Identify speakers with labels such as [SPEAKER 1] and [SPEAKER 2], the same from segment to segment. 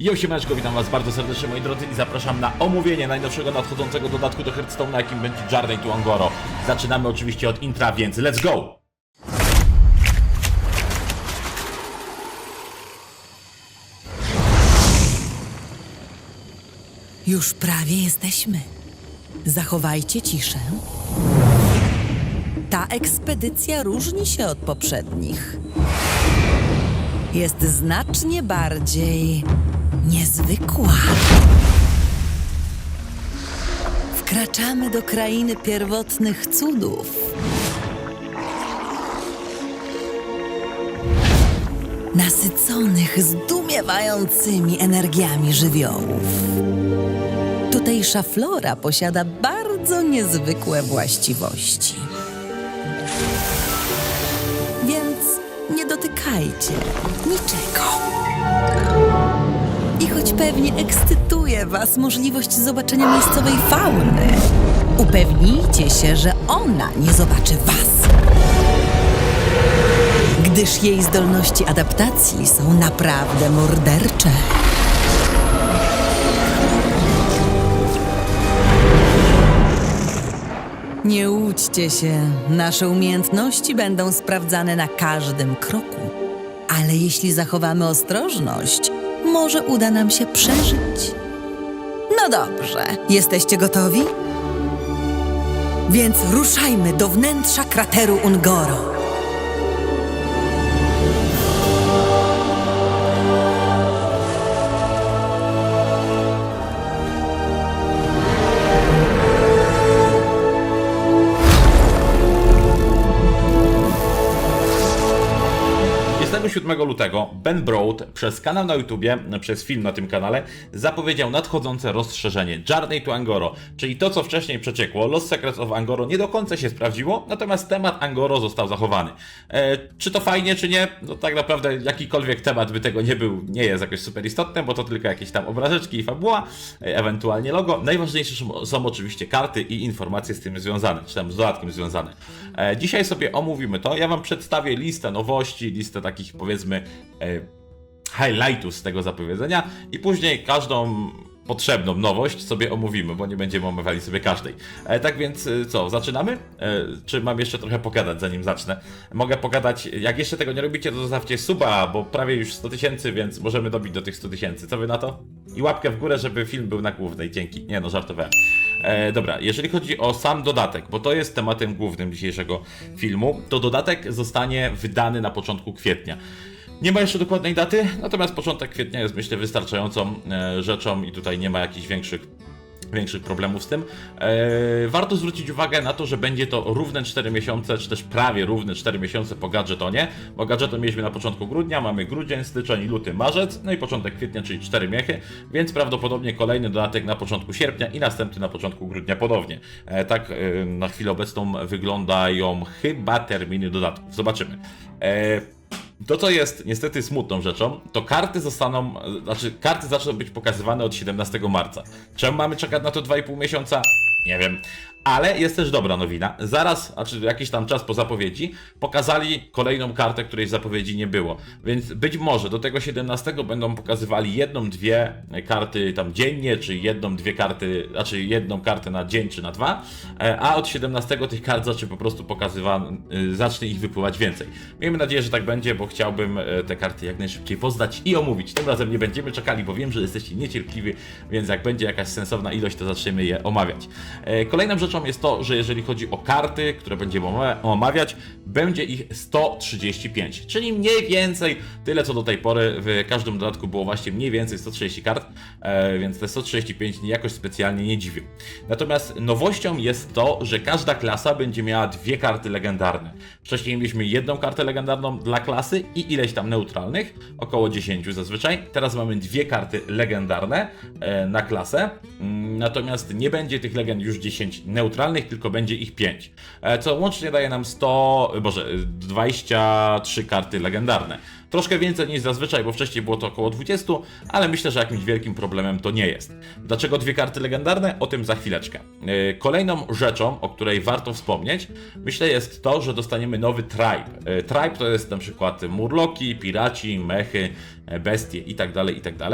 [SPEAKER 1] Jo, siemaneczko, witam was bardzo serdecznie moi drodzy i zapraszam na omówienie najnowszego nadchodzącego dodatku do Hearthstone'a, jakim będzie Journey to Angoro. Zaczynamy oczywiście od intra, więc let's go!
[SPEAKER 2] Już prawie jesteśmy. Zachowajcie ciszę. Ta ekspedycja różni się od poprzednich. Jest znacznie bardziej niezwykła. Wkraczamy do krainy pierwotnych cudów. Nasyconych zdumiewającymi energiami żywiołów. Tutejsza flora posiada bardzo niezwykłe właściwości. Nie dotykajcie niczego. I choć pewnie ekscytuje Was możliwość zobaczenia miejscowej fauny, upewnijcie się, że ona nie zobaczy Was. Gdyż jej zdolności adaptacji są naprawdę mordercze. Nie łudźcie się, nasze umiejętności będą sprawdzane na każdym kroku. Ale jeśli zachowamy ostrożność, może uda nam się przeżyć. No dobrze, jesteście gotowi? Więc ruszajmy do wnętrza krateru Ungoro.
[SPEAKER 1] Jest 7 lutego Ben Broad przez kanał na YouTubie, przez film na tym kanale, zapowiedział nadchodzące rozszerzenie Journey to Angoro, czyli to, co wcześniej przeciekło. Lost Secrets of Angoro nie do końca się sprawdziło, natomiast temat Angoro został zachowany. E, czy to fajnie, czy nie? No tak naprawdę jakikolwiek temat by tego nie był, nie jest jakoś super istotny, bo to tylko jakieś tam obrazeczki i fabuła, e, ewentualnie logo. Najważniejsze są oczywiście karty i informacje z tym związane, czy tam z dodatkiem związane. E, dzisiaj sobie omówimy to. Ja Wam przedstawię listę nowości, listę takich powiedzmy e, highlightów z tego zapowiedzenia i później każdą potrzebną nowość sobie omówimy, bo nie będziemy omawiali sobie każdej. E, tak więc e, co, zaczynamy? Czy mam jeszcze trochę pogadać zanim zacznę? Mogę pogadać, jak jeszcze tego nie robicie, to zostawcie suba, bo prawie już 100 tysięcy, więc możemy dobić do tych 100 tysięcy. Co wy na to? I łapkę w górę, żeby film był na głównej, dzięki. Nie no, żartowałem. E, dobra, jeżeli chodzi o sam dodatek, bo to jest tematem głównym dzisiejszego filmu, to dodatek zostanie wydany na początku kwietnia. Nie ma jeszcze dokładnej daty, natomiast początek kwietnia jest myślę wystarczającą e, rzeczą i tutaj nie ma jakichś większych większych problemów z tym. E, warto zwrócić uwagę na to, że będzie to równe 4 miesiące, czy też prawie równe 4 miesiące po gadżetonie, bo gadżeton mieliśmy na początku grudnia, mamy grudzień, styczeń, luty, marzec, no i początek kwietnia, czyli 4 miechy, więc prawdopodobnie kolejny dodatek na początku sierpnia i następny na początku grudnia ponownie. E, tak na chwilę obecną wyglądają chyba terminy dodatków. Zobaczymy. To, co jest niestety smutną rzeczą, to karty zostaną, znaczy karty zaczną być pokazywane od 17 marca. Czemu mamy czekać na to 2,5 miesiąca? Nie wiem. Ale jest też dobra nowina. Zaraz, znaczy jakiś tam czas po zapowiedzi, pokazali kolejną kartę, której w zapowiedzi nie było. Więc być może do tego 17 będą pokazywali jedną, dwie karty tam dziennie, czy jedną, dwie karty, znaczy jedną kartę na dzień, czy na dwa, e, a od 17 tych kart zacznie po prostu pokazywać, zacznie ich wypływać więcej. Miejmy nadzieję, że tak będzie, bo chciałbym e, te karty jak najszybciej poznać i omówić. Tym razem nie będziemy czekali, bo wiem, że jesteście niecierpliwi, więc jak będzie jakaś sensowna ilość, to zaczniemy je omawiać. E, Kolejną rzeczą jest to, że jeżeli chodzi o karty, które będziemy omawia- omawiać, będzie ich 135, czyli mniej więcej tyle co do tej pory. W każdym dodatku było właśnie mniej więcej 130 kart, e, więc te 135 jakoś specjalnie nie dziwią. Natomiast nowością jest to, że każda klasa będzie miała dwie karty legendarne. Wcześniej mieliśmy jedną kartę legendarną dla klasy i ileś tam neutralnych, około 10 zazwyczaj. Teraz mamy dwie karty legendarne e, na klasę, Mm, natomiast nie będzie tych legend już 10 neutralnych, tylko będzie ich 5. E, co łącznie daje nam 100, boże, 23 karty legendarne. Troszkę więcej niż zazwyczaj, bo wcześniej było to około 20, ale myślę, że jakimś wielkim problemem to nie jest. Dlaczego dwie karty legendarne? O tym za chwileczkę. E, Kolejną rzeczą, o której warto wspomnieć, myślę jest to, że dostaniemy nowy tribe. E, Tribe to jest na przykład murloki, piraci, mechy, e, bestie itd., itd.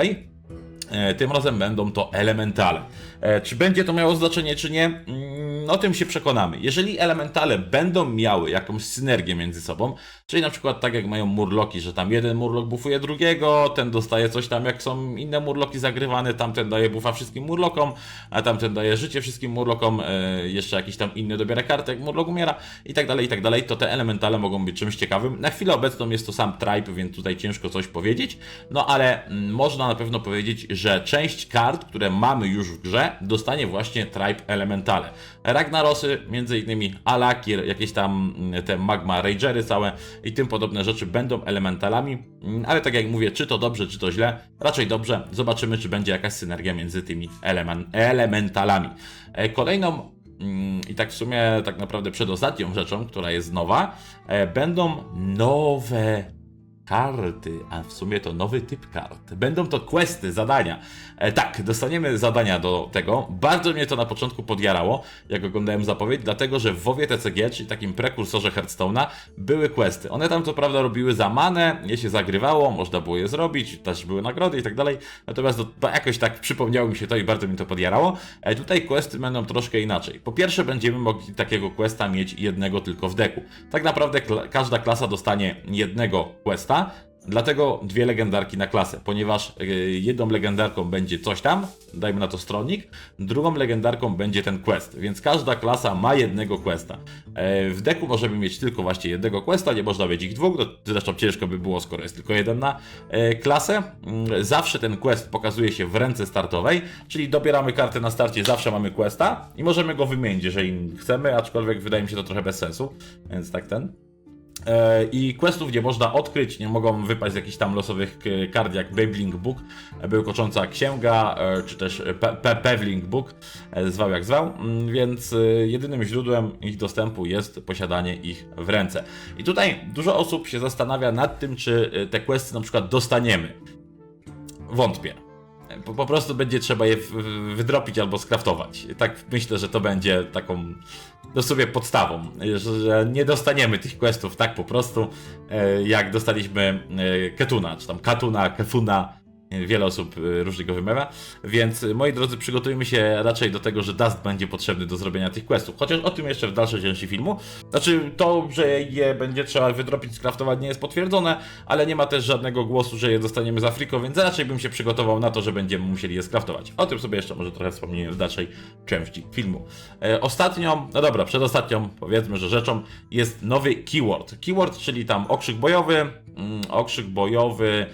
[SPEAKER 1] E, Tym razem będą to elementale. E, Czy będzie to miało znaczenie, czy nie? Mm, O tym się przekonamy. Jeżeli elementale będą miały jakąś synergię między sobą, czyli na przykład tak jak mają murloki, że tam jeden murlok bufuje drugiego, ten dostaje coś tam, jak są inne murloki zagrywane, tamten daje bufa wszystkim murlokom, a tamten daje życie wszystkim murlokom, e, jeszcze jakiś tam inny dobiera kartę, jak murlok umiera i tak dalej, i tak dalej, to te elementale mogą być czymś ciekawym. Na chwilę obecną jest to sam tribe, więc tutaj ciężko coś powiedzieć, no ale mm, można na pewno powiedzieć, że część kart, które mamy już w grze, dostanie właśnie tribe elementale. Ragnarosy, między innymi Alakir, jakieś tam mm, te magma ragery całe i tym podobne rzeczy będą elementalami, Mm, ale tak jak mówię, czy to dobrze, czy to źle, raczej dobrze. Zobaczymy, czy będzie jakaś synergia między tymi elemen elementalami. E, Kolejną mm, i tak w sumie tak naprawdę przedostatnią rzeczą, która jest nowa, e, będą nowe karty, a w sumie to nowy typ kart. Będą to questy, zadania. E, tak, dostaniemy zadania do tego. Bardzo mnie to na początku podjarało, jak oglądałem zapowiedź, dlatego że w WoWie TCG, czyli takim prekursorze Hearthstone'a, były questy. One tam co prawda robiły za manę, je się zagrywało, można było je zrobić, też były nagrody i tak dalej. Natomiast to, to jakoś tak przypomniało mi się to i bardzo mi to podjarało. E, tutaj questy będą troszkę inaczej. Po pierwsze, będziemy mogli takiego questa mieć jednego tylko w deku. Tak naprawdę kla każda klasa dostanie jednego questa. Dlatego dwie legendarki na klasę, ponieważ y, jedną legendarką będzie coś tam, dajmy na to stronnik, drugą legendarką będzie ten quest, więc każda klasa ma jednego questa. E, w deku możemy mieć tylko właśnie jednego questa, nie można mieć ich dwóch, zresztą ciężko by było, skoro jest tylko jeden na e, klasę. Mm, Zawsze ten quest pokazuje się w ręce startowej, czyli dobieramy kartę na starcie, zawsze mamy questa i możemy go wymienić, jeżeli chcemy, aczkolwiek wydaje mi się to trochę bez sensu, więc tak ten. E, I questów nie można odkryć, nie mogą wypaść z jakichś tam losowych k- kart jak Babling Book, e, Bełkocząca Księga, e, czy też Pe- Pe- Book, e, zwał jak zwał, Mm, więc e, jedynym źródłem ich dostępu jest posiadanie ich w ręce. I tutaj dużo osób się zastanawia nad tym, czy e, te questy na przykład dostaniemy. Wątpię. Po, po prostu będzie trzeba je wydropić albo skraftować. Tak myślę, że to będzie taką no sobie podstawą, że, nie dostaniemy tych questów tak po prostu, e, jak dostaliśmy e, Ketuna, czy tam Katuna, Kefuna, wiele osób e, różnie go wymawia, więc e, moi drodzy przygotujmy się raczej do tego, że Dust będzie potrzebny do zrobienia tych questów, chociaż o tym jeszcze w dalszej części filmu. Znaczy to, że je będzie trzeba wydropić, skraftować nie jest potwierdzone, ale nie ma też żadnego głosu, że je dostaniemy z Afriko, więc raczej bym się przygotował na to, że będziemy musieli je skraftować. O tym sobie jeszcze może trochę wspomnimy w dalszej części filmu. E, ostatnią, no dobra, przedostatnią, powiedzmy, że rzeczą jest nowy keyword. Keyword, czyli tam okrzyk bojowy, mm, okrzyk bojowy,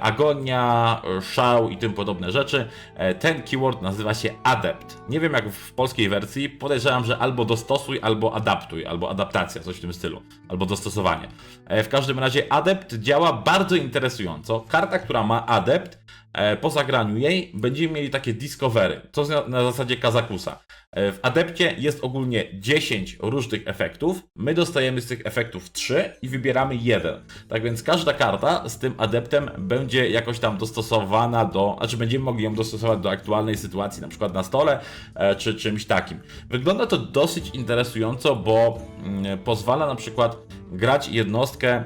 [SPEAKER 1] agonia, e, szał i tym podobne rzeczy. E, Ten keyword nazywa się adept. Nie wiem jak w polskiej wersji, podejrzewam, że albo dostosuj, albo adaptuj, albo adaptacja, coś w tym stylu, albo dostosowanie. E, W każdym razie adept działa bardzo interesująco. Karta, która ma adept, po zagraniu jej będziemy mieli takie discovery, to na, zasadzie Kazakusa. E, W adepcie jest ogólnie 10 różnych efektów. My dostajemy z tych efektów 3 i wybieramy jeden. Tak więc każda karta z tym adeptem będzie jakoś tam dostosowana do, znaczy będziemy mogli ją dostosować do aktualnej sytuacji, na przykład na stole e, czy czymś takim. Wygląda to dosyć interesująco, bo mm, pozwala na przykład grać jednostkę,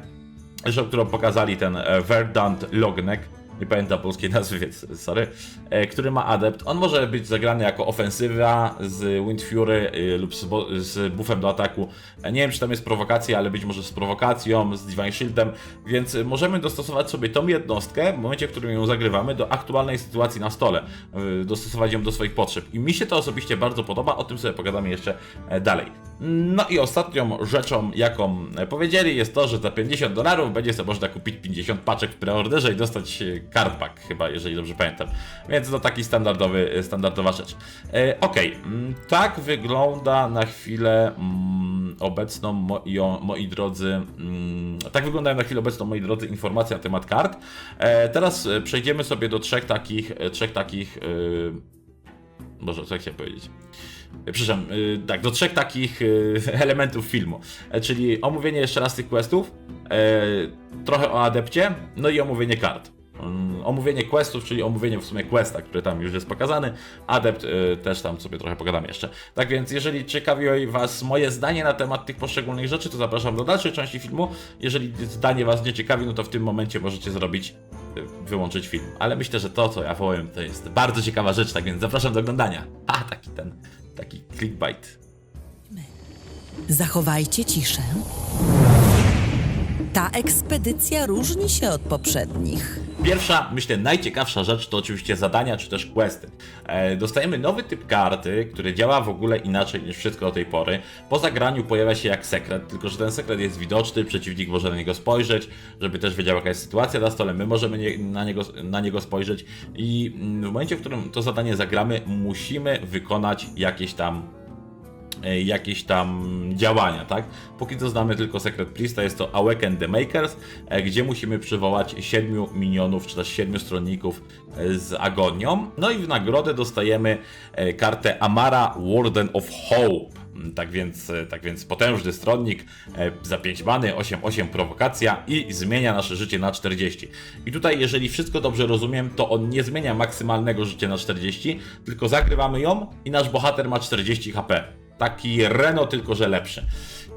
[SPEAKER 1] którą pokazali ten e, Verdant Lognek, nie pamiętam polskiej nazwy, więc sorry, e, który ma adept. On może być zagrany jako ofensywa z Wind Fury y, lub z, z buffem do ataku. E, Nie wiem, czy tam jest prowokacja, ale być może z prowokacją, z Divine Shieldem, więc możemy dostosować sobie tą jednostkę w momencie, w którym ją zagrywamy do aktualnej sytuacji na stole, dostosować ją do swoich potrzeb. I mi się to osobiście bardzo podoba, o tym sobie pogadamy jeszcze e, dalej. No i ostatnią rzeczą, jaką e, powiedzieli, jest to, że za 50 dolarów będzie sobie można kupić 50 paczek w preorderze i dostać card pack, chyba, jeżeli dobrze pamiętam. Więc to taki standardowy, standardowa rzecz. E, Okej, mm, tak wygląda na chwilę mm, obecną, moi, drodzy, mm, tak wyglądają na chwilę obecną, moi drodzy, informacje na temat kart. E, teraz e, przejdziemy sobie do trzech takich, e, trzech takich, e, Boże, co chciałem powiedzieć? Przepraszam, tak, do trzech takich elementów filmu. Czyli omówienie jeszcze raz tych questów, trochę o adepcie, no i omówienie kart. Mm, Omówienie questów, czyli omówienie w sumie questa, który tam już jest pokazany. Adept y, też tam sobie trochę pogadam jeszcze. Tak więc, jeżeli ciekawi Was moje zdanie na temat tych poszczególnych rzeczy, to zapraszam do dalszej części filmu. Jeżeli zdanie Was nie ciekawi, no to w tym momencie możecie zrobić y, wyłączyć film. Ale myślę, że to, co ja powiem, to jest bardzo ciekawa rzecz, tak więc zapraszam do oglądania. A, taki ten, taki clickbait.
[SPEAKER 2] Zachowajcie ciszę. Ta ekspedycja różni się od poprzednich.
[SPEAKER 1] Pierwsza, myślę, najciekawsza rzecz to oczywiście zadania czy też questy. E, dostajemy nowy typ karty, który działa w ogóle inaczej niż wszystko do tej pory. Po zagraniu pojawia się jak sekret, tylko że ten sekret jest widoczny, przeciwnik może na niego spojrzeć, żeby też wiedział jaka jest sytuacja na stole, my możemy nie, na, niego, na niego spojrzeć i w momencie, w którym to zadanie zagramy, musimy wykonać jakieś tam jakieś tam działania, tak? Póki co znamy tylko Secret Priesta, jest to Awaken the Makers, e, gdzie musimy przywołać 7 minionów, czy też 7 stronników e, z Agonią. No i w nagrodę dostajemy e, kartę Amara Warden of Hope. Mm, Tak więc, e, tak więc potężny stronnik e, za 5 many, 8-8 prowokacja i zmienia nasze życie na 40. I tutaj, jeżeli wszystko dobrze rozumiem, to on nie zmienia maksymalnego życia na 40, tylko zagrywamy ją i nasz bohater ma 40 HP taki Renault, tylko że lepszy.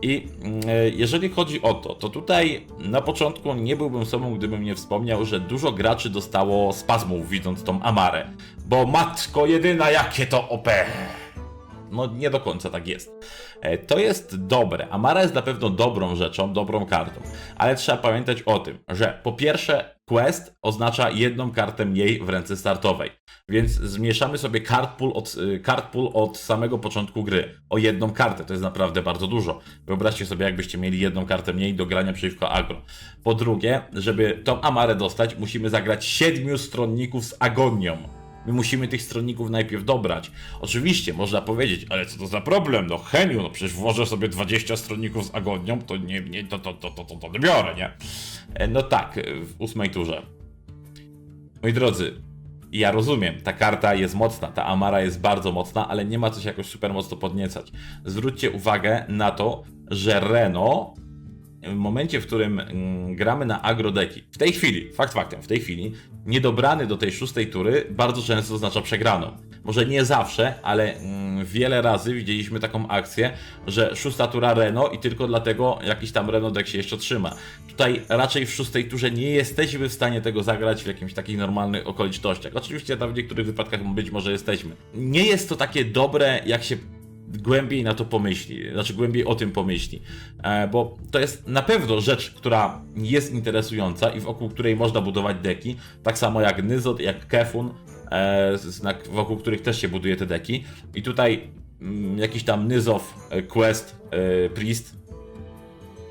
[SPEAKER 1] I mm, jeżeli chodzi o to, to tutaj na początku nie byłbym sobą, gdybym nie wspomniał, że dużo graczy dostało spazmów widząc tą Amarę. Bo matko jedyna, jakie to OP! No nie do końca tak jest. E, To jest dobre. Amara jest na pewno dobrą rzeczą, dobrą kartą. Ale trzeba pamiętać o tym, że po pierwsze quest oznacza jedną kartę mniej w ręce startowej. Więc zmniejszamy sobie card pool, od, y, card pool od samego początku gry. O jedną kartę, to jest naprawdę bardzo dużo. Wyobraźcie sobie, jakbyście mieli jedną kartę mniej do grania przeciwko agro. Po drugie, żeby tą Amarę dostać, musimy zagrać siedmiu stronników z agonią. My musimy tych stronników najpierw dobrać. Oczywiście, można powiedzieć, ale co to za problem? No chemiu, no przecież włożę sobie 20 stronników z agonią, to nie, nie to, to, to, to, to, to biorę, nie? E, No tak, w ósmej turze. Moi drodzy, ja rozumiem, ta karta jest mocna, ta Amara jest bardzo mocna, ale nie ma co się jakoś super mocno podniecać. Zwróćcie uwagę na to, że Reno w momencie, w którym mm, gramy na agrodeki, w tej chwili, fakt faktem, w tej chwili, niedobrany do tej szóstej tury bardzo często oznacza przegraną. Może nie zawsze, ale mm, wiele razy widzieliśmy taką akcję, że szósta tura Reno i tylko dlatego jakiś tam Reno deck się jeszcze trzyma. Tutaj raczej w szóstej turze nie jesteśmy w stanie tego zagrać w jakimś takich normalnych okolicznościach. Oczywiście tam w niektórych wypadkach być może jesteśmy. Nie jest to takie dobre, jak się głębiej na to pomyśli, znaczy głębiej o tym pomyśli, e, bo to jest na pewno rzecz, która jest interesująca i wokół której można budować deki, tak samo jak Nyzot, jak Kefun, e, wokół których też się buduje te deki. I tutaj mm, jakiś tam Nyzow, e, Quest, Priest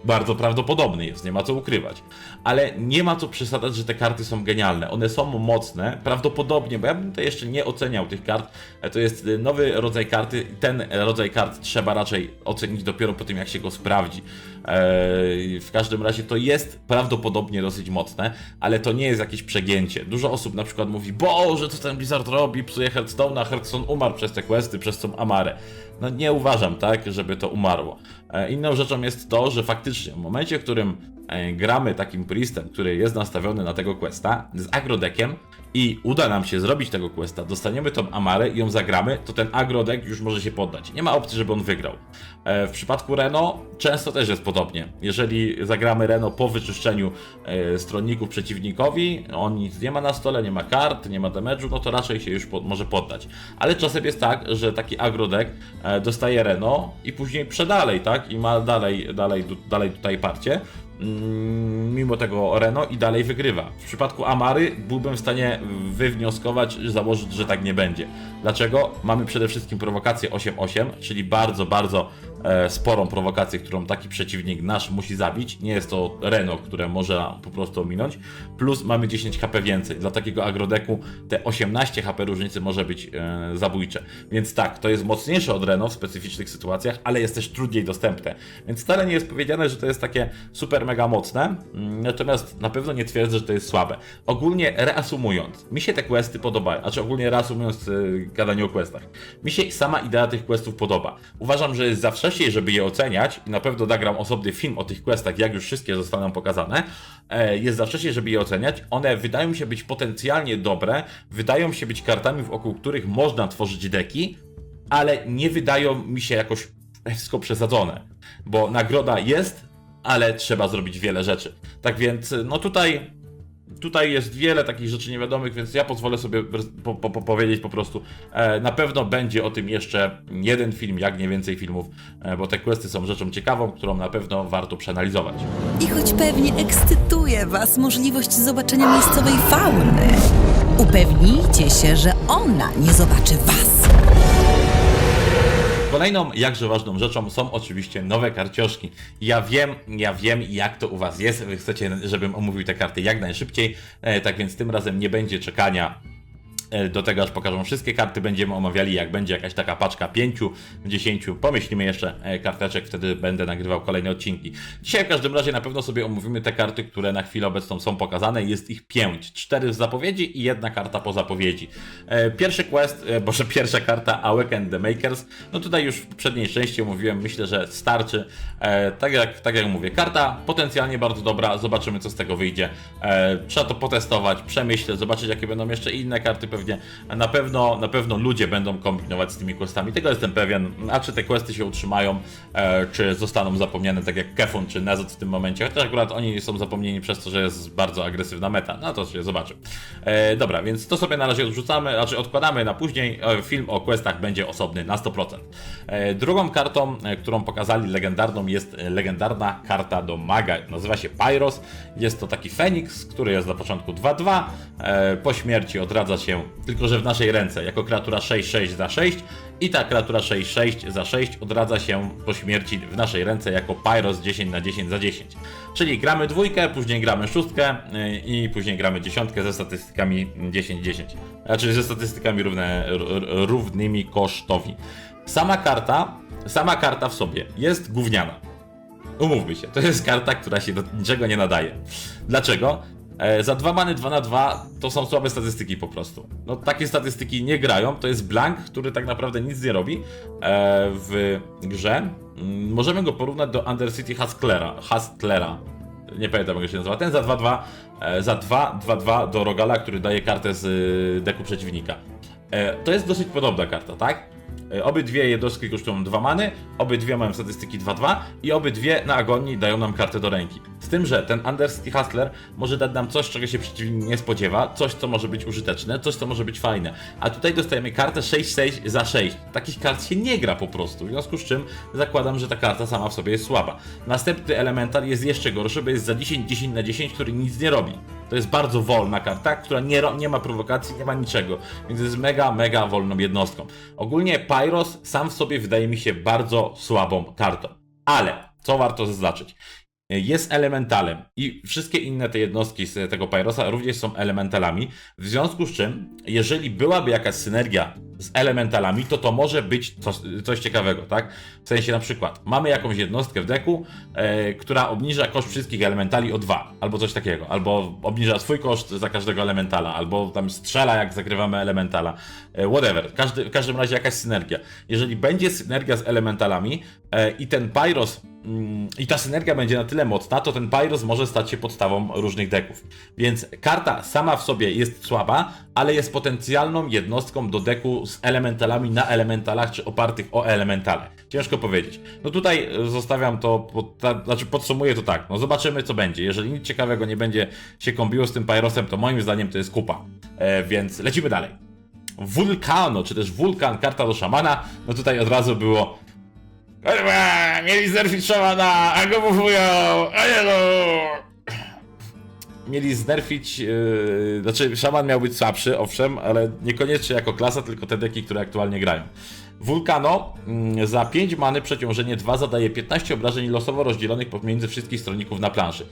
[SPEAKER 1] bardzo prawdopodobny jest, nie ma co ukrywać. Ale nie ma co przesadzać, że te karty są genialne. One są mocne, prawdopodobnie, bo ja bym tutaj jeszcze nie oceniał tych kart. E, To jest e, nowy rodzaj karty ten rodzaj kart trzeba raczej ocenić dopiero po tym, jak się go sprawdzi. Eee, W każdym razie to jest prawdopodobnie dosyć mocne, ale to nie jest jakieś przegięcie. Dużo osób na przykład mówi, Boże, co ten Blizzard robi, psuje Hearthstone'a, Hearthstone umarł przez te questy, przez tą Amarę. No nie uważam tak, żeby to umarło. E, Inną rzeczą jest to, że faktycznie w momencie, w którym gramy takim priestem, który jest nastawiony na tego questa, z agrodekiem i uda nam się zrobić tego questa, dostaniemy tą Amarę i ją zagramy, to ten agrodek już może się poddać. Nie ma opcji, żeby on wygrał. E, W przypadku Reno często też jest podobnie. Jeżeli zagramy Reno po wyczyszczeniu e, stronników przeciwnikowi, on nic nie ma na stole, nie ma kart, nie ma damage'u, no to raczej się już może poddać. Ale czasem jest tak, że taki agrodek e, dostaje Reno i później przedalej, tak? I ma dalej, dalej, dalej tutaj parcie. Mm, Mimo tego Reno i dalej wygrywa. W przypadku Amary byłbym w stanie wywnioskować, założyć, że tak nie będzie. Dlaczego? Mamy przede wszystkim prowokację 8-8, czyli bardzo, bardzo sporą prowokację, którą taki przeciwnik nasz musi zabić. Nie jest to Reno, które może po prostu ominąć. Plus mamy 10 HP więcej. Dla takiego agrodeku te 18 HP różnicy może być e, zabójcze. Więc tak, to jest mocniejsze od Reno w specyficznych sytuacjach, ale jest też trudniej dostępne. Więc wcale nie jest powiedziane, że to jest takie super mega mocne. Mm, Natomiast na pewno nie twierdzę, że to jest słabe. Ogólnie reasumując, mi się te questy podobają. Znaczy ogólnie reasumując e, gadanie o questach. Mi się sama idea tych questów podoba. Uważam, że jest za wcześnie, żeby je oceniać i na pewno nagram osobny film o tych questach, jak już wszystkie zostaną pokazane. E, Jest za wcześnie, żeby je oceniać. One wydają się być potencjalnie dobre, wydają się być kartami, wokół których można tworzyć deki, ale nie wydają mi się jakoś wszystko przesadzone. Bo nagroda jest, ale trzeba zrobić wiele rzeczy. Tak więc, no tutaj Tutaj jest wiele takich rzeczy niewiadomych, więc ja pozwolę sobie po, po, po powiedzieć po prostu. E, na pewno będzie o tym jeszcze jeden film, jak nie więcej filmów, e, bo te questy są rzeczą ciekawą, którą na pewno warto przeanalizować.
[SPEAKER 2] I choć pewnie ekscytuje Was możliwość zobaczenia miejscowej fauny, upewnijcie się, że ona nie zobaczy Was.
[SPEAKER 1] Kolejną jakże ważną rzeczą są oczywiście nowe karcioszki. Ja wiem, ja wiem jak to u Was jest. Wy chcecie, żebym omówił te karty jak najszybciej, e, tak więc tym razem nie będzie czekania do tego, aż pokażą wszystkie karty. Będziemy omawiali, jak będzie jakaś taka paczka 5, 10. Pomyślimy jeszcze e, karteczek, wtedy będę nagrywał kolejne odcinki. Dzisiaj w każdym razie na pewno sobie omówimy te karty, które na chwilę obecną są pokazane. Jest ich 5. 4 w zapowiedzi i jedna karta po zapowiedzi. E, Pierwszy quest, e, boże, pierwsza karta Awaken the Makers. No tutaj już w poprzedniej części mówiłem, myślę, że starczy. E, tak, jak, tak jak mówię, karta potencjalnie bardzo dobra. Zobaczymy, co z tego wyjdzie. E, trzeba to potestować, przemyśleć, zobaczyć, jakie będą jeszcze inne karty pewnie. Na pewno, na pewno ludzie będą kombinować z tymi questami. Tego jestem pewien. A czy te questy się utrzymają, e, czy zostaną zapomniane, tak jak Kefun czy Nezot w tym momencie. Chociaż akurat oni są zapomnieni przez to, że jest bardzo agresywna meta. No to się zobaczy. E, dobra, więc to sobie na razie odrzucamy, znaczy odkładamy na później. E, film o questach będzie osobny na 100%. E, drugą kartą, e, którą pokazali legendarną jest legendarna karta do maga. Nazywa się Pyros. Jest to taki Feniks, który jest na początku 2-2. E, po śmierci odradza się, tylko że w naszej ręce, jako kreatura 6-6 za 6. I ta kreatura 6-6 za 6 odradza się po śmierci w naszej ręce jako Pyros 10 na 10 za 10. Czyli gramy dwójkę, później gramy szóstkę yy, i później gramy dziesiątkę ze statystykami 10-10. Znaczy ze statystykami równe, równymi kosztowi. Sama karta, sama karta w sobie jest gówniana. Umówmy się, to jest karta, która się do niczego nie nadaje. Dlaczego? E, za 2 many 2 na 2 to są słabe statystyki po prostu. No takie statystyki nie grają, to jest blank, który tak naprawdę nic nie robi e, w grze. Mm, Możemy go porównać do Undercity Hustlera. Hustlera. Nie pamiętam jak się nazywa. Ten za 2-2, e, za 2-2-2 do Rogala, który daje kartę z y, deku przeciwnika. E, to jest dosyć podobna karta, tak? E, Obydwie jednostki kosztują 2 many, obydwie mają statystyki 2-2 i obydwie na agonii dają nam kartę do ręki. Z tym, że ten Undercity Hustler może dać nam coś, czego się przeciwnik nie spodziewa, coś, co może być użyteczne, coś, co może być fajne. A tutaj dostajemy kartę 6-6 za 6. Takich kart się nie gra po prostu, w związku z czym zakładam, że ta karta sama w sobie jest słaba. Następny elementar jest jeszcze gorszy, bo jest za 10-10 na 10, który nic nie robi. To jest bardzo wolna karta, która nie, nie ma prowokacji, nie ma niczego, więc jest mega, mega wolną jednostką. Ogólnie Pyros sam w sobie wydaje mi się bardzo słabą kartą. Ale, co warto zaznaczyć? Jest elementalem i wszystkie inne te jednostki z tego Pyrosa również są elementalami. W związku z czym, jeżeli byłaby jakaś synergia z elementalami, to to może być coś, coś ciekawego, tak? W sensie na przykład mamy jakąś jednostkę w deku, e, która obniża koszt wszystkich elementali o 2, albo coś takiego, albo obniża swój koszt za każdego elementala, albo tam strzela jak zagrywamy elementala, e, whatever. Każdy, w każdym razie jakaś synergia. Jeżeli będzie synergia z elementalami e, i ten Pyros mm, i ta synergia będzie na tyle mocna, to ten Pyros może stać się podstawą różnych deków. Więc karta sama w sobie jest słaba, ale jest potencjalną jednostką do deku z elementalami na elementalach, czy opartych o elementale. Ciężko powiedzieć. No tutaj e, zostawiam to, znaczy podsumuję to tak, no zobaczymy co będzie. Jeżeli nic ciekawego nie będzie się kombiło z tym Pyrosem, to moim zdaniem to jest kupa. E, więc lecimy dalej. Vulcano, czy też Wulkan, karta do szamana, no tutaj od razu było mieli znerfić szamana, a go bufują, a nie no. Mieli znerfić, yy, znaczy szaman miał być słabszy, owszem, ale niekoniecznie jako klasa, tylko te deki, które aktualnie grają. Vulcano mm, za 5 many przeciążenie 2 zadaje 15 obrażeń losowo rozdzielonych pomiędzy wszystkich stronników na planszy.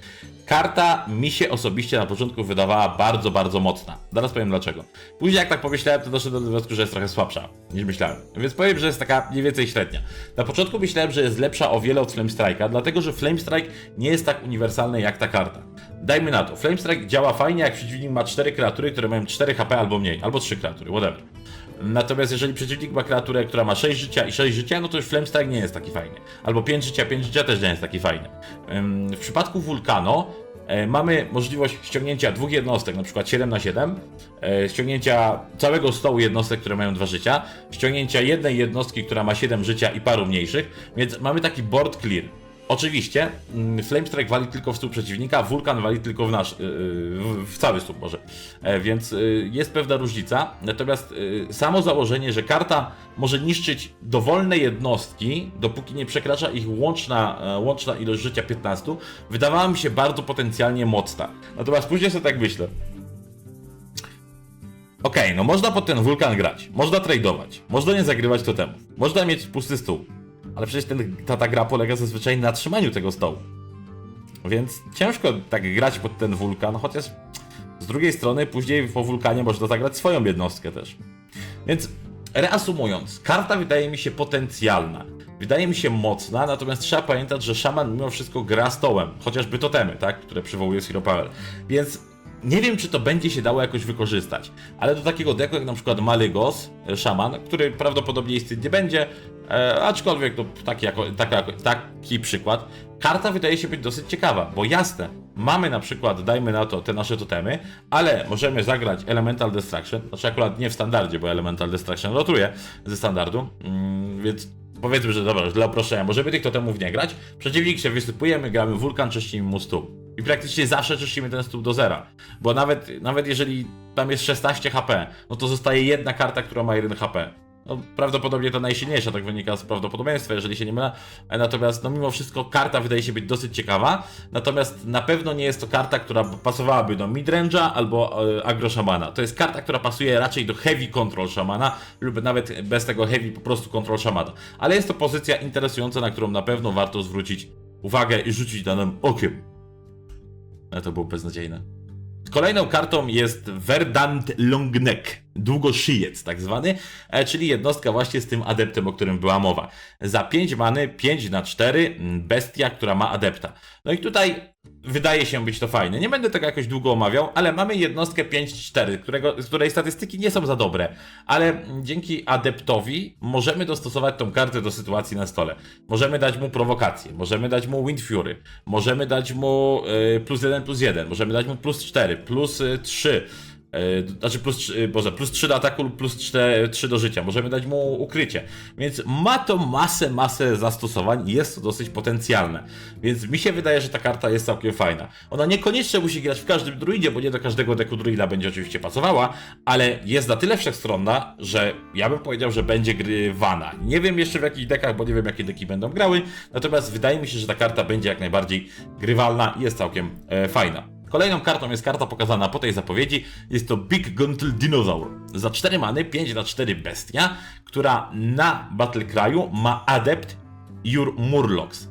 [SPEAKER 1] Karta mi się osobiście na początku wydawała bardzo, bardzo mocna. Zaraz powiem dlaczego. Później jak tak pomyślałem, to doszedłem do wniosku, że jest trochę słabsza niż myślałem. Więc powiem, że jest taka mniej więcej średnia. Na początku myślałem, że jest lepsza o wiele od Flame Strike'a, dlatego że Flame Strike nie jest tak uniwersalny jak ta karta. Dajmy na to. Flame Strike działa fajnie, jak przeciwnik ma 4 kreatury, które mają 4 HP albo mniej, albo 3 kreatury, whatever. Natomiast jeżeli przeciwnik ma kreaturę, która ma 6 życia i 6 życia, no to już Flame Strike nie jest taki fajny. Albo 5 życia, 5 życia też nie jest taki fajny. W przypadku Vulcano e, mamy możliwość ściągnięcia dwóch jednostek, na przykład 7 na 7, e, ściągnięcia całego stołu jednostek, które mają dwa życia, ściągnięcia jednej jednostki, która ma 7 życia i paru mniejszych, więc mamy taki board clear. Oczywiście mm, Flame Strike wali tylko w stół przeciwnika, Wulkan wali tylko w nasz, yy, w, w cały stół może. E, więc yy, jest pewna różnica. Natomiast samo założenie, że karta może niszczyć dowolne jednostki, dopóki nie przekracza ich łączna, e, łączna ilość życia 15, wydawała mi się bardzo potencjalnie mocna. Natomiast później sobie tak myślę. Okej, no można pod ten wulkan grać, można tradeować, można nie zagrywać totemów, można mieć pusty stół. Ale przecież ten, ta, ta gra polega zazwyczaj na trzymaniu tego stołu. Więc ciężko tak grać pod ten wulkan, chociaż z drugiej strony później po wulkanie można zagrać swoją jednostkę też. Więc reasumując, karta wydaje mi się potencjalna. Wydaje mi się mocna, natomiast trzeba pamiętać, że szaman mimo wszystko gra stołem, chociażby totemy, tak, które przywołuje Zero Power. Więc nie wiem, czy to będzie się dało jakoś wykorzystać, ale do takiego deku jak na przykład Malygos, e, szaman, który prawdopodobnie istnieć nie będzie, e, aczkolwiek to taki, jako, jako, taki przykład, karta wydaje się być dosyć ciekawa, bo jasne, mamy na przykład, dajmy na to te nasze totemy, ale możemy zagrać Elemental Destruction, znaczy akurat nie w standardzie, bo Elemental Destruction rotuje ze standardu, mm, więc powiedzmy, że dobra, dla uproszczenia, możemy tych totemów nie grać, przeciwnik się wysypuje, my gramy wulkan, czyścimy mu stół. I praktycznie zawsze czyścimy ten stół do zera. Bo nawet, nawet jeżeli tam jest 16 HP, no to zostaje jedna karta, która ma 1 HP. No, prawdopodobnie to najsilniejsza, tak wynika z prawdopodobieństwa, jeżeli się nie mylę. Natomiast, no mimo wszystko, karta wydaje się być dosyć ciekawa. Natomiast na pewno nie jest to karta, która pasowałaby do midrange'a albo e, agro szamana. To jest karta, która pasuje raczej do heavy control szamana, lub nawet bez tego heavy po prostu control szamana. Ale jest to pozycja interesująca, na którą na pewno warto zwrócić uwagę i rzucić danym okiem. Ale to było beznadziejne. Kolejną kartą jest Verdant Longneck, długoszyjec tak zwany, e, czyli jednostka właśnie z tym adeptem, o którym była mowa. Za 5 many, 5 na 4, mm, bestia, która ma adepta. No i tutaj wydaje się być to fajne. Nie będę tego jakoś długo omawiał, ale mamy jednostkę 5-4, którego, której statystyki nie są za dobre, ale dzięki adeptowi możemy dostosować tą kartę do sytuacji na stole. Możemy dać mu prowokację, możemy dać mu Wind Fury, możemy dać mu y, plus 1 plus 1, możemy dać mu plus 4, plus y, 3. Yy, znaczy plus, trzy- Boże, plus 3 do ataku lub plus 4, 3 do życia. Możemy dać mu ukrycie. Więc ma to masę, masę zastosowań i jest to dosyć potencjalne. Więc mi się wydaje, że ta karta jest całkiem fajna. Ona niekoniecznie musi grać w każdym druidzie, bo nie do każdego deku druida będzie oczywiście pasowała, ale jest na tyle wszechstronna, że ja bym powiedział, że będzie grywana. Nie wiem jeszcze w jakich dekach, bo nie wiem jakie deki będą grały, natomiast wydaje mi się, że ta karta będzie jak najbardziej grywalna i jest całkiem e, fajna. Kolejną kartą jest karta pokazana po tej zapowiedzi. Jest to Big Guntle Dinosaur. Za 4 many, 5 na 4 bestia, która na Battle Cryu ma adept Jur Murlocs.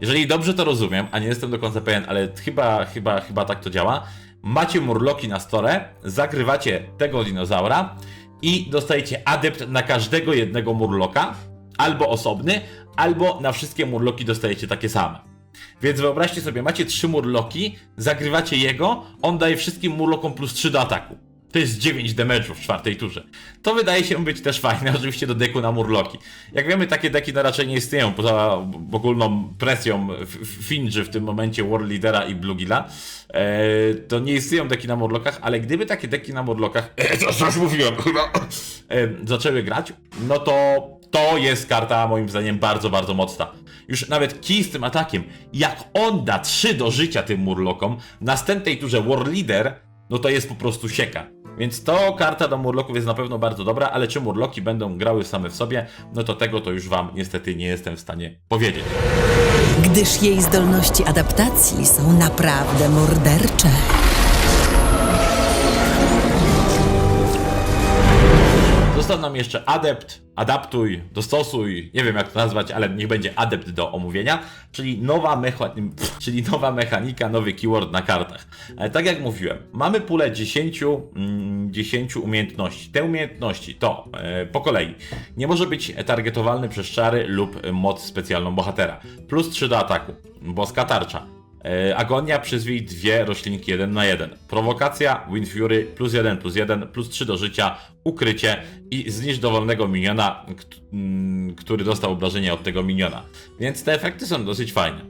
[SPEAKER 1] Jeżeli dobrze to rozumiem, a nie jestem do końca pewien, ale chyba, chyba, chyba tak to działa, macie Murloki na stole, zagrywacie tego dinozaura i dostajecie adept na każdego jednego Murloka, albo osobny, albo na wszystkie Murloki dostajecie takie same. Więc wyobraźcie sobie, macie trzy murloki, zagrywacie jego, on daje wszystkim murlokom plus 3 do ataku. To jest 9 damage'u w czwartej turze. To wydaje się być też fajne, oczywiście do deku na murloki. Jak wiemy, takie deki no raczej nie istnieją, poza ogólną presją Finży w tym momencie World Leadera i Bluegilla. E, to nie istnieją deki na murlokach, ale gdyby takie deki na murlokach, e, to coś mówiłem chyba, e, zaczęły grać, no to to jest karta moim zdaniem bardzo, bardzo mocna. Już nawet kij z tym atakiem, jak on da 3 do życia tym murlokom, w następnej turze War Leader, no to jest po prostu sieka. Więc to karta do murloków jest na pewno bardzo dobra, ale czy murloki będą grały same w sobie, no to tego to już wam niestety nie jestem w stanie powiedzieć.
[SPEAKER 2] Gdyż jej zdolności adaptacji są naprawdę mordercze.
[SPEAKER 1] Został nam jeszcze adept, adaptuj, dostosuj, nie wiem jak to nazwać, ale niech będzie adept do omówienia, czyli nowa, mecha, czyli nowa mechanika, nowy keyword na kartach. Ale tak jak mówiłem, mamy pulę 10, mm, 10 umiejętności. Te umiejętności to e, po kolei nie może być targetowalny przez czary lub e, moc specjalną bohatera. Plus 3 do ataku, boska tarcza, E, Agonia przyzwij dwie roślinki 1 na 1. Prowokacja, Wind Fury, plus 1, plus 1, plus 3 do życia, ukrycie i zniszcz dowolnego miniona, mm, który dostał obrażenie od tego miniona. Więc te efekty są dosyć fajne.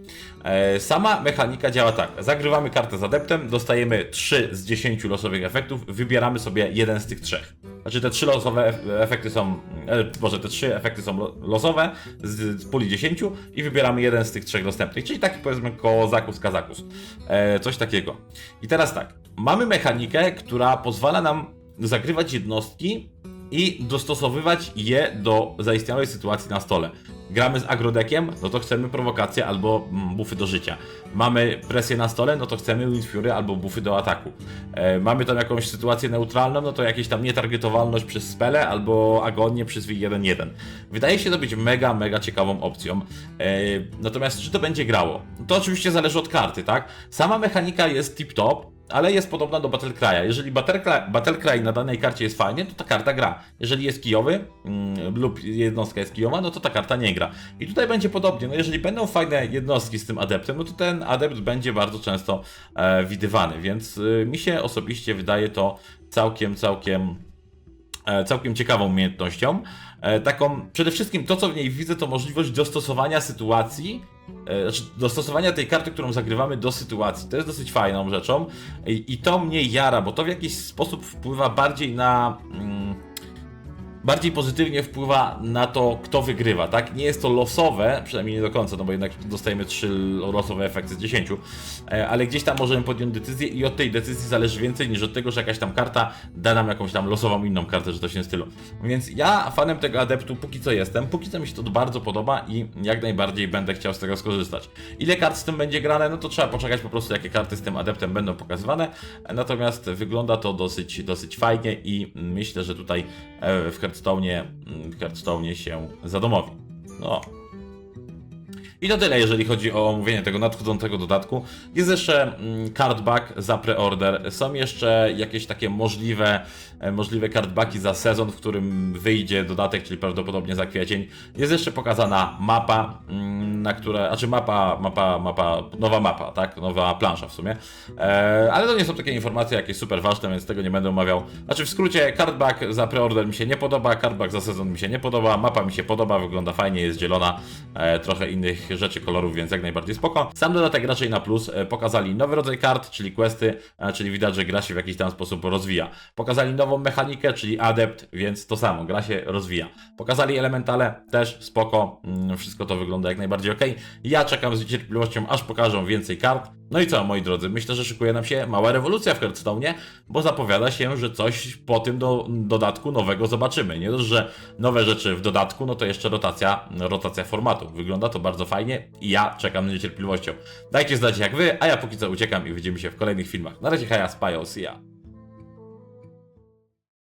[SPEAKER 1] E, Sama mechanika działa tak. Zagrywamy kartę z adeptem, dostajemy 3 z 10 losowych efektów, wybieramy sobie jeden z tych trzech. Znaczy te trzy losowe ef- efekty są, e, może te trzy efekty są lo- losowe z, z puli 10 i wybieramy jeden z tych trzech dostępnych, czyli taki powiedzmy kozakus kazakus. E, coś takiego. I teraz tak, mamy mechanikę, która pozwala nam zagrywać jednostki i dostosowywać je do zaistniałej sytuacji na stole. Gramy z agrodekiem, no to chcemy prowokację albo mm, bufy do życia. Mamy presję na stole, no to chcemy Wind Fury albo bufy do ataku. E, mamy tam jakąś sytuację neutralną, no to jakieś tam nietargetowalność przez spele albo agonię przez 1-1. Wydaje się to być mega, mega ciekawą opcją. E, natomiast czy to będzie grało? To oczywiście zależy od karty, tak? Sama mechanika jest tip-top, ale jest podobna do Battlecry'a. Jeżeli Battlecry, na danej karcie jest fajnie, to ta karta gra. Jeżeli jest kijowy mm, lub jednostka jest kijowa, no to ta karta nie gra. I tutaj będzie podobnie. No jeżeli będą fajne jednostki z tym adeptem, no to ten adept będzie bardzo często e, widywany, więc y, mi się osobiście wydaje to całkiem, całkiem e, całkiem ciekawą umiejętnością. E, Taką, przede wszystkim to, co w niej widzę, to możliwość dostosowania sytuacji, e, znaczy dostosowania tej karty, którą zagrywamy do sytuacji. To jest dosyć fajną rzeczą i, i to mnie jara, bo to w jakiś sposób wpływa bardziej na. Mm, bardziej pozytywnie wpływa na to, kto wygrywa, tak? Nie jest to losowe, przynajmniej nie do końca, no bo jednak dostajemy 3 losowe efekty z 10, e, ale gdzieś tam możemy podjąć decyzję i od tej decyzji zależy więcej niż od tego, że jakaś tam karta da nam jakąś tam losową inną kartę, że to się stylu. Więc ja fanem tego adeptu póki co jestem, póki co mi się to bardzo podoba i jak najbardziej będę chciał z tego skorzystać. Ile kart z tym będzie grane, no to trzeba poczekać po prostu, jakie karty z tym adeptem będą pokazywane, natomiast wygląda to dosyć, dosyć fajnie i myślę, że tutaj e, w Hearthstone'ie, mm, w Hearthstone'ie się zadomowi. No, i to tyle, jeżeli chodzi o omówienie tego nadchodzącego dodatku. Jest jeszcze mm, cardback za preorder. Są jeszcze jakieś takie możliwe, e, możliwe cardbacki za sezon, w którym wyjdzie dodatek, czyli prawdopodobnie za kwiecień. Jest jeszcze pokazana mapa, mm, na które, znaczy mapa, mapa, mapa, nowa mapa, tak? Nowa plansza w sumie. E, ale to nie są takie informacje jakieś super ważne, więc tego nie będę omawiał. Znaczy w skrócie, cardback za preorder mi się nie podoba, cardback za sezon mi się nie podoba, mapa mi się podoba, wygląda fajnie, jest zielona, e, trochę innych rzeczy, kolorów, więc jak najbardziej spoko. Sam dodatek raczej na plus, e, pokazali nowy rodzaj kart, czyli questy, e, czyli widać, że gra się w jakiś tam sposób rozwija. Pokazali nową mechanikę, czyli adept, więc to samo, gra się rozwija. Pokazali elementale, też spoko, mm, wszystko to wygląda jak najbardziej ok. Ja czekam z niecierpliwością, aż pokażą więcej kart. No i co, moi drodzy, myślę, że szykuje nam się mała rewolucja w Hearthstone'ie, bo zapowiada się, że coś po tym do, dodatku nowego zobaczymy. Nie dość, że nowe rzeczy w dodatku, no to jeszcze rotacja, rotacja formatu. Wygląda to bardzo fajnie i ja czekam z niecierpliwością. Dajcie znać jak wy, a ja póki co uciekam i widzimy się w kolejnych filmach. Na razie, haja, spajo, see ya.